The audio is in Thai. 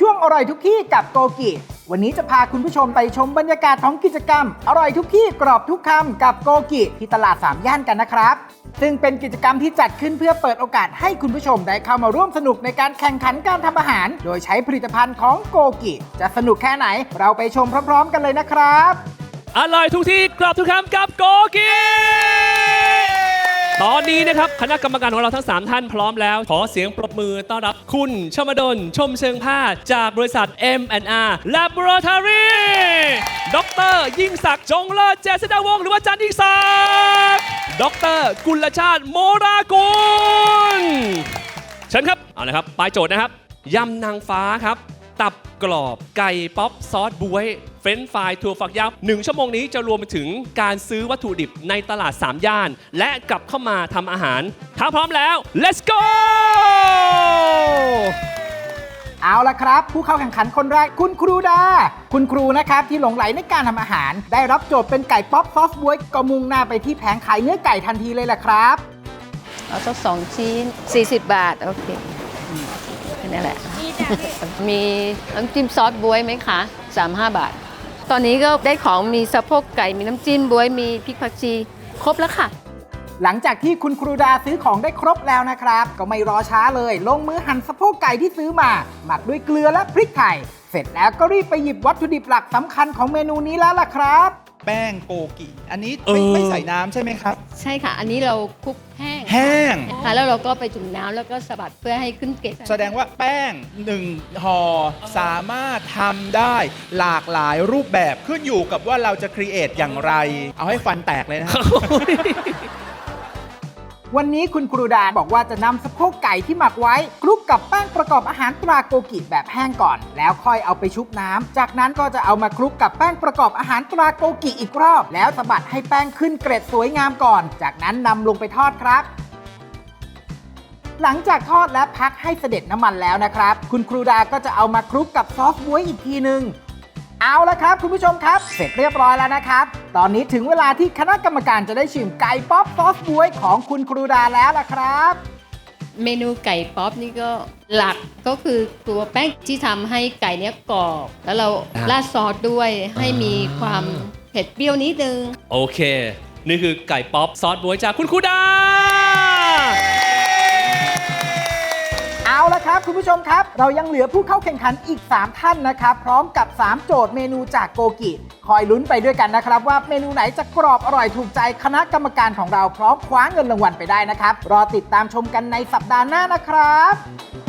ช่วงอร่อยทุกที่กับโกกิ วันนี้จะพาคุณผู้ชมไปชมบรรยากาศของกิจกรรม อร่อยทุกที่กรอบทุกคำกับโกกิ ที่ตลาดสามย่านกันนะครับ ซึ่งเป็นกิจกรรมที่จัดขึ้นเพื่อเปิดโอกาสให้คุณผู้ชมได้เข้ามาร่วมสนุกในการแข่งขันการทำอาหาร โดยใช้ผลิตภัณฑ์ของโกกิ จะสนุกแค่ไหนเราไปชมพร้อม ๆ กันเลยนะครับ อร่อยทุกที่กรอบทุกคำกับโกกี ตอนนี้นะครับคณะกรรมการของเราทั้ง 3 ท่านพร้อมแล้ว ขอเสียงปรบมือต้อนรับคุณชมดล ชมเชิงผ้าจากบริษัท M&R Laboratory ดร ยิ่งศักดิ์จงเลิศเจษฎาวงศ์หรือว่าจันยิ่งศักดิ์ดร กุลชาติโมรากุลเชิญครับ เอาลยครับปลายโจทย์นะครับยำนางฟ้าครับ ตับกรอบไก่ป๊อปซอสบวย เฟรนช์ฟรายถั่วฝักยาวหนึ่งชั่วโมงนี้จะรวมไปถึงการซื้อวัตถุดิบในตลาด 3 ย่าน และกลับเข้ามาทำอาหาร ถ้าพร้อมแล้ว let's go เอาละครับ ผู้เข้าแข่งขันคนแรกคุณครูดา คุณครูนะครับที่หลงไหลในการทำอาหาร ได้รับโจทย์เป็นไก่ป๊อปซอสบวยก็มุ่งหน้าไปที่แผงขายเนื้อไก่ทันทีเลยแหละครับ เอาสักสองชิ้น 40 บาท โอเคอืมแค่นี้แหละ มีน้ำจิ้มซอสบวยไหมคะ 35 บาท ตอนนี้ก็ได้ของมีสะโพกไก่มีน้ำจิ้มบวยมีพริกผักชี ครบแล้วค่ะ หลังจากที่คุณครูดาซื้อของได้ครบแล้วนะครับ ก็ไม่รอช้าเลย ลงมือหั่นสะโพกไก่ที่ซื้อมา หมักด้วยเกลือและพริกไทยเสร็จแล้วก็รีบไปหยิบวัตถุดิบหลักสำคัญของเมนูนี้แล้วล่ะครับ แป้งโกกิ อันนี้เอไม่อไม่ใส่น้ำใช่ไหมครับ ใช่ค่ะ อันนี้เราคลุกแห้ง แห้ง ค่ะแล้วเราก็ไปจุ่มน้ำแล้วก็สะบัดเพื่อให้ขึ้นเกล็ดแสดงว่าแป้งหนึ่งห่อสามารถทำได้หลากหลายรูปแบบขึ้นอยู่กับว่าเราจะครีเอทอย่างไร เอาให้ฟันแตกเลยนะครับวันนี้คุณครูดาบอกว่าจะนำสะโพกไก่ที่หมักไว้คลุกกับแป้งประกอบอาหารตราโกกิแบบแห้งก่อน แล้วค่อยเอาไปชุบน้ำ จากนั้นก็จะเอามาคลุกกับแป้งประกอบอาหารตราโกกิอีกรอบ แล้วสะบัดให้แป้งขึ้นเกร็ดสวยงามก่อน จากนั้นนำลงไปทอดครับ หลังจากทอดและพักให้เสด็จน้ำมันแล้วนะครับ คุณครูดาก็จะเอามาคลุกกับซอสบ๊วยอีกทีหนึ่งเอาละครับ คุณผู้ชมครับ เสร็จเรียบร้อยแล้วนะครับ ตอนนี้ถึงเวลาที่คณะกรรมการจะได้ชิมไก่ป๊อปซอสบ๊วยของคุณครูดาแล้วล่ะครับ เมนูไก่ป๊อปนี่ก็หลักก็คือตัวแป้งที่ทำให้ไก่เนี้ยกรอบ แล้วเราครับราดซอสด้วยให้มีความเผ็ดเปรี้ยวนิดนึง โอเค นี่คือไก่ป๊อปซอสบวยจากคุณครูดา เอาละครับ คุณผู้ชมครับ เรายังเหลือผู้เข้าแข่งขันอีก 3 ท่านนะครับ พร้อมกับ 3 โจทย์เมนูจากโกกิ คอยลุ้นไปด้วยกันนะครับ ว่าเมนูไหนจะกรอบอร่อยถูกใจคณะกรรมการของเราพร้อมคว้าเงินรางวัลไปได้นะครับ รอติดตามชมกันในสัปดาห์หน้านะครับ